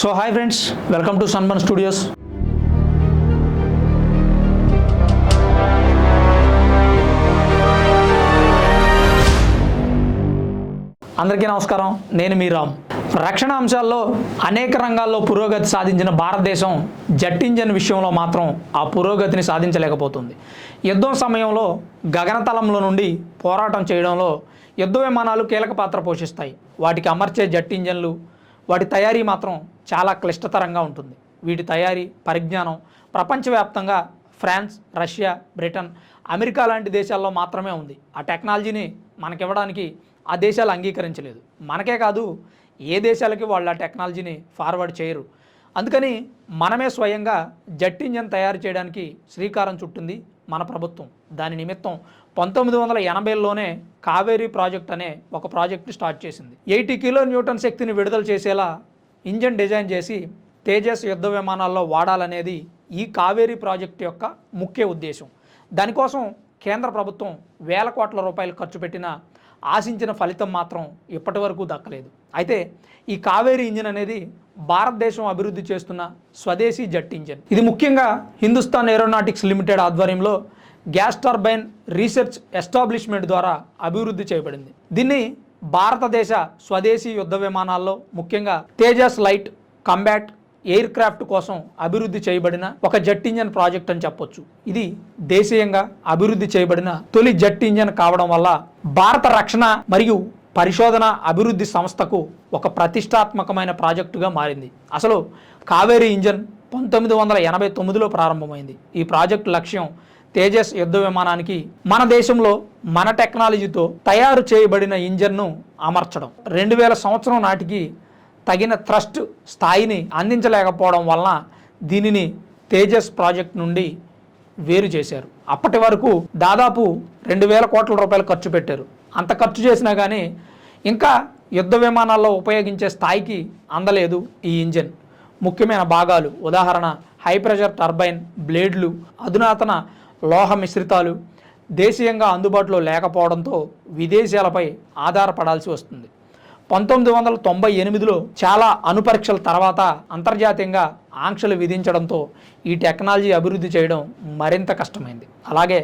So hi friends welcome to Sanman Studios అందరికీ నమస్కారం. నేను మీ రామ్. రక్షణ అంశాల్లో అనేక రంగాల్లో పురోగతి సాధించిన భారతదేశం జెట్ ఇంజన్ విషయంలో మాత్రం ఆ పురోగతిని సాధించలేకపోతుంది. యుద్ధం సమయంలో గగనతలంలో నుండి పోరాటం చేయడంలో యుద్ధ విమానాలు కీలక పాత్ర పోషిస్తాయి. వాటికి అమర్చే జట్ ఇంజన్లు వాటి తయారీ మాత్రం చాలా క్లిష్టతరంగా ఉంటుంది. వీటి తయారీ పరిజ్ఞానం ప్రపంచవ్యాప్తంగా ఫ్రాన్స్ రష్యా బ్రిటన్ అమెరికా లాంటి దేశాల్లో మాత్రమే ఉంది. ఆ టెక్నాలజీని మనకివ్వడానికి ఆ దేశాలు అంగీకరించలేదు. మనకే కాదు ఏ దేశాలకి వాళ్ళు ఆ టెక్నాలజీని ఫార్వర్డ్ చేయరు. అందుకని మనమే స్వయంగా జెట్ ఇంజన్ తయారు చేయడానికి శ్రీకారం చుట్టింది. మన ప్రభుత్వం. దాని నిమిత్తం పంతొమ్మిది వందల ఎనభైలోనే కావేరీ ప్రాజెక్ట్ అనే ఒక ప్రాజెక్ట్ స్టార్ట్ చేసింది. ఎయిటీ కిలో న్యూటన్ శక్తిని విడుదల చేసేలా ఇంజన్ డిజైన్ చేసి తేజస్ యుద్ధ విమానాల్లో వాడాలనేది ఈ కావేరీ ప్రాజెక్ట్ యొక్క ముఖ్య ఉద్దేశం. దానికోసం కేంద్ర ప్రభుత్వం వేల కోట్ల రూపాయలు ఖర్చు పెట్టిన ఆశించిన ఫలితం మాత్రం ఇప్పటి వరకు దక్కలేదు. అయితే ఈ కావేరీ ఇంజిన్ అనేది భారతదేశం అభివృద్ధి చేస్తున్న స్వదేశీ జెట్ ఇంజిన్. ఇది ముఖ్యంగా హిందుస్థాన్ ఏరోనాటిక్స్ లిమిటెడ్ ఆధ్వర్యంలో గ్యాస్ టర్బైన్ రీసెర్చ్ ఎస్టాబ్లిష్మెంట్ ద్వారా అభివృద్ధి చేయబడింది. దీన్ని భారతదేశ స్వదేశీ యుద్ధ విమానాల్లో ముఖ్యంగా Tejas light combat air craft కోసం అభివృద్ధి చేయబడిన ఒక జెట్ ఇంజన్ ప్రాజెక్ట్ అని చెప్పొచ్చు. ఇది దేశీయంగా అభివృద్ధి చేయబడిన తొలి జెట్ ఇంజన్ కావడం వల్ల భారత రక్షణ మరియు పరిశోధన అభివృద్ధి సంస్థకు ఒక ప్రతిష్టాత్మకమైన ప్రాజెక్టుగా మారింది. అసలు కావేరీ ఇంజన్ పంతొమ్మిది వందల ఎనభై తొమ్మిదిలో ప్రారంభమైంది. ఈ ప్రాజెక్టు లక్ష్యం తేజస్ యుద్ధ విమానానికి మన దేశంలో మన టెక్నాలజీతో తయారు చేయబడిన ఇంజన్ను అమర్చడం. రెండు వేల సంవత్సరం నాటికి తగిన థ్రస్ట్ స్థాయిని అందించలేకపోవడం వలన దీనిని తేజస్ ప్రాజెక్ట్ నుండి వేరు చేశారు. అప్పటి వరకు దాదాపు రెండు వేల కోట్ల రూపాయలు ఖర్చు పెట్టారు. అంత ఖర్చు చేసినా కానీ ఇంకా యుద్ధ విమానాల్లో ఉపయోగించే స్థాయికి అందలేదు ఈ ఇంజిన్. ముఖ్యమైన భాగాలు ఉదాహరణ హై ప్రెషర్ టర్బైన్ బ్లేడ్లు అధునాతన లోహ మిశ్రితాలు దేశీయంగా అందుబాటులో లేకపోవడంతో విదేశాలపై ఆధారపడాల్సి వస్తుంది. పంతొమ్మిది వందల తొంభై ఎనిమిదిలో చాలా అణుపరీక్షల తర్వాత అంతర్జాతీయంగా ఆంక్షలు విధించడంతో ఈ టెక్నాలజీ అభివృద్ధి చేయడం మరింత కష్టమైంది. అలాగే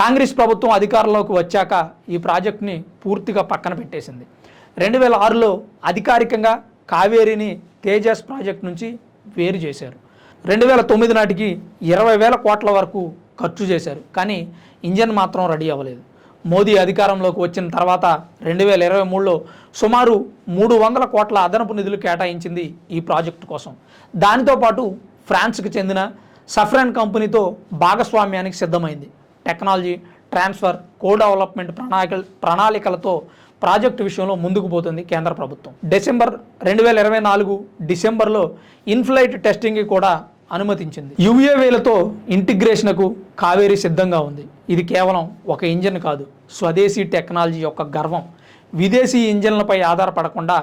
కాంగ్రెస్ ప్రభుత్వం అధికారంలోకి వచ్చాక ఈ ప్రాజెక్ట్ని పూర్తిగా పక్కన పెట్టేసింది. రెండు వేల ఆరులో అధికారికంగా కావేరిని తేజస్ ప్రాజెక్ట్ నుంచి వేరు చేశారు. రెండు వేల తొమ్మిది నాటికి ఇరవై వేల కోట్ల వరకు ఖర్చు చేశారు. కానీ ఇంజన్ మాత్రం రెడీ అవ్వలేదు. మోదీ అధికారంలోకి వచ్చిన తర్వాత రెండు వేల ఇరవై మూడులో సుమారు మూడు వందల కోట్ల అదనపు నిధులు కేటాయించింది ఈ ప్రాజెక్టు కోసం. దానితో పాటు ఫ్రాన్స్కి చెందిన సఫ్రాన్ కంపెనీతో భాగస్వామ్యానికి సిద్ధమైంది. టెక్నాలజీ ట్రాన్స్ఫర్ కో డెవలప్మెంట్ ప్రణాళిక ప్రణాళికలతో ప్రాజెక్టు విషయంలో ముందుకు పోతుంది కేంద్ర ప్రభుత్వం. డిసెంబర్ రెండు వేల ఇరవై నాలుగు డిసెంబర్లో ఇన్ఫ్లైట్ టెస్టింగ్కి కూడా అనుమతించింది. యుఏవేలతో ఇంటిగ్రేషన్కు కావేరీ సిద్ధంగా ఉంది. ఇది కేవలం ఒక ఇంజిన్ కాదు స్వదేశీ టెక్నాలజీ యొక్క గర్వం. విదేశీ ఇంజిన్లపై ఆధారపడకుండా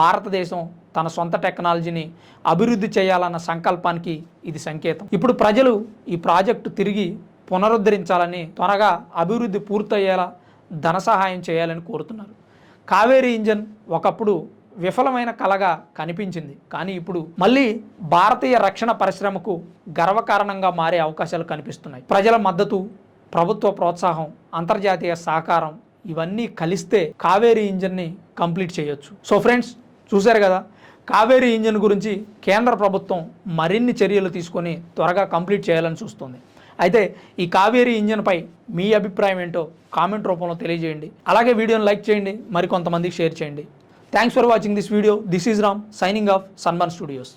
భారతదేశం తన సొంత టెక్నాలజీని అభివృద్ధి చేయాలన్న సంకల్పానికి ఇది సంకేతం. ఇప్పుడు ప్రజలు ఈ ప్రాజెక్టు తిరిగి పునరుద్ధరించాలని త్వరగా అభివృద్ధి పూర్తయ్యేలా ధన సహాయం చేయాలని కోరుతున్నారు. కావేరీ ఇంజన్ ఒకప్పుడు విఫలమైన కలగా కనిపించింది. కానీ ఇప్పుడు మళ్ళీ భారతీయ రక్షణ పరిశ్రమకు గర్వకారణంగా మారే అవకాశాలు కనిపిస్తున్నాయి. ప్రజల మద్దతు ప్రభుత్వ ప్రోత్సాహం అంతర్జాతీయ సహకారం ఇవన్నీ కలిస్తే కావేరీ ఇంజన్ని కంప్లీట్ చేయొచ్చు. సో ఫ్రెండ్స్ చూశారు కదా? కావేరీ ఇంజన్ గురించి కేంద్ర ప్రభుత్వం మరిన్ని చర్యలు తీసుకొని త్వరగా కంప్లీట్ చేయాలని చూస్తుంది. అయితే ఈ కావేరీ ఇంజన్పై మీ అభిప్రాయం ఏంటో కామెంట్ రూపంలో తెలియజేయండి. అలాగే వీడియోని లైక్ చేయండి మరికొంతమందికి షేర్ చేయండి. Thanks for watching this video this is Ram signing off Sanman Studios